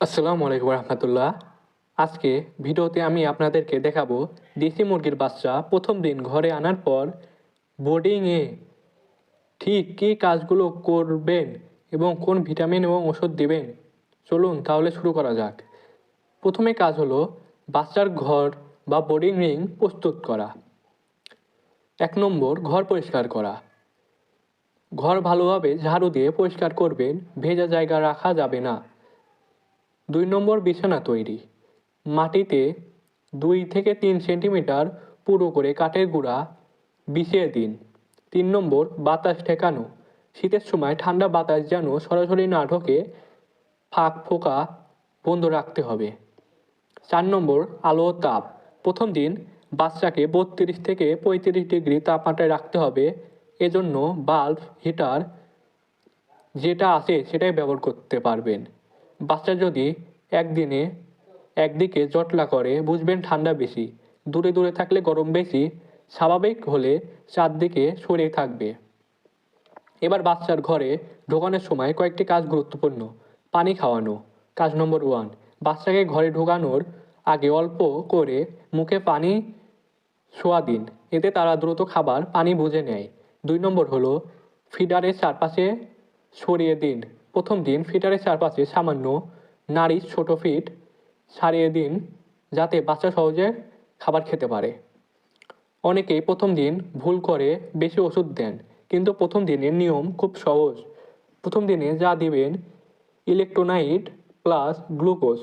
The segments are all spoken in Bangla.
আসসালামু আলাইকুম রহমতুল্লাহ। আজকে ভিডিওতে আমি আপনাদেরকে দেখাবো দেশি মুরগির বাচ্চা প্রথম দিন ঘরে আনার পর বোর্ডিংয়ে ঠিক কী কাজগুলো করবেন এবং কোন ভিটামিন এবং ওষুধ দেবেন। চলুন তাহলে শুরু করা যাক। প্রথমে কাজ হলো বাচ্চার ঘর বা বোর্ডিং রিং প্রস্তুত করা। এক নম্বর, ঘর পরিষ্কার করা। ঘর ভালোভাবে ঝাড়ু দিয়ে পরিষ্কার করবেন, ভেজা জায়গা রাখা যাবে না। দুই নম্বর বিছানা তৈরি। মাটিতে দুই থেকে তিন সেন্টিমিটার পুরো করে কাঠের গুঁড়া বিছিয়ে দিন। তিন নম্বর বাতাস ঠেকানো। শীতের সময় ঠান্ডা বাতাস যেন সরাসরি না ঢোকে, ফাঁক ফোকা বন্ধ রাখতে হবে। চার নম্বর আলো তাপ। প্রথম দিন বাচ্চাকে বত্রিশ থেকে পঁয়ত্রিশ ডিগ্রি তাপমাত্রায় রাখতে হবে। এজন্য বাল্ব, হিটার যেটা আছে সেটাই ব্যবহার করতে পারবেন। বাচ্চা যদি একদিনে একদিকে জটলা করে, বুঝবেন ঠান্ডা বেশি। দূরে দূরে থাকলে গরম বেশি, স্বাভাবিক হলে চারদিকে সরে থাকবে। এবার বাচ্চার ঘরে ঢোকানোর সময় কয়েকটি কাজ গুরুত্বপূর্ণ। পানি খাওয়ানো, কাজ নম্বর ওয়ান। বাচ্চাকে ঘরে ঢোকানোর আগে অল্প করে মুখে পানি শোয়া দিন। এতে তারা দ্রুত খাবার, পানি বুঝে নেয়। দুই নম্বর হলো, ফিডারের চারপাশে সরিয়ে দিন। প্রথম দিন ফিটারের চারপাশে সামান্য নারী ছোট ফিট সারিয়ে দিন যাতে বাচ্চা সহজে খাবার খেতে পারে। অনেকেই প্রথম দিন ভুল করে বেশি ওষুধ দেন, কিন্তু প্রথম দিনের নিয়ম খুব সহজ। প্রথম দিনে যা দিবেন, ইলেকট্রোনাইট প্লাস গ্লুকোজ।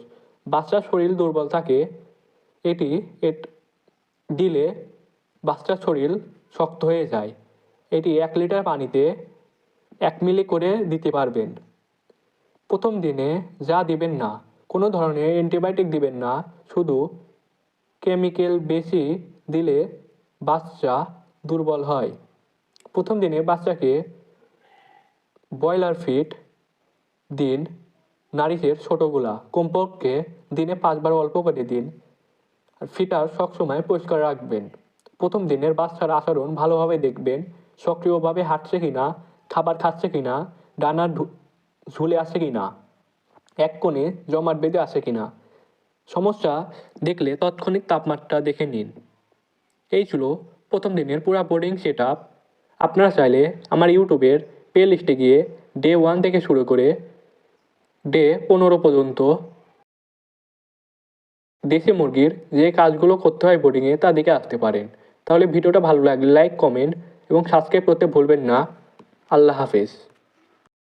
বাচ্চার শরীর দুর্বল থাকে এটি দিলে বাচ্চার শরীর শক্ত হয়ে যায়। এটি এক লিটার পানিতে এক মিলি করে দিতে পারবেন। প্রথম দিনে যা দিবেন না, কোনো ধরনের অ্যান্টিবায়োটিক দিবেন না, শুধু কেমিক্যাল বেশি দিলে বাচ্চা দুর্বল হয়। প্রথম দিনে বাচ্চাকে ব্রয়লার ফিট দিন, নারিশের ছোটোগুলা, কমপক্ষে দিনে পাঁচবার অল্প করে দিন। আর ফিটার সবসময় পরিষ্কার রাখবেন। প্রথম দিনের বাচ্চার আচরণ ভালোভাবে দেখবেন, সক্রিয়ভাবে হাঁটছে কিনা, খাবার খাচ্ছে কিনা, ডানা ঢু- ঝুলে আছে কি না এক কোণে জমাট বেঁধে আছে কি না সমস্যা দেখলে তাৎক্ষণিক তাপমাত্রা দেখে নিন। এই ছিল প্রথম দিনের পুরা বোর্ডিং সেট আপ আপনারা চাইলে আমার ইউটিউবের প্লে লিস্টে গিয়ে ডে ওয়ান থেকে শুরু করে ডে পনেরো পর্যন্ত দেশি মুরগির যে কাজগুলো করতে হয় বোর্ডিংয়ে তা দেখে আসতে পারেন। তাহলে ভিডিওটা ভালো লাগলে লাইক কমেন্ট এবং সাবস্ক্রাইব করতে ভুলবেন না। আল্লাহ হাফেজ।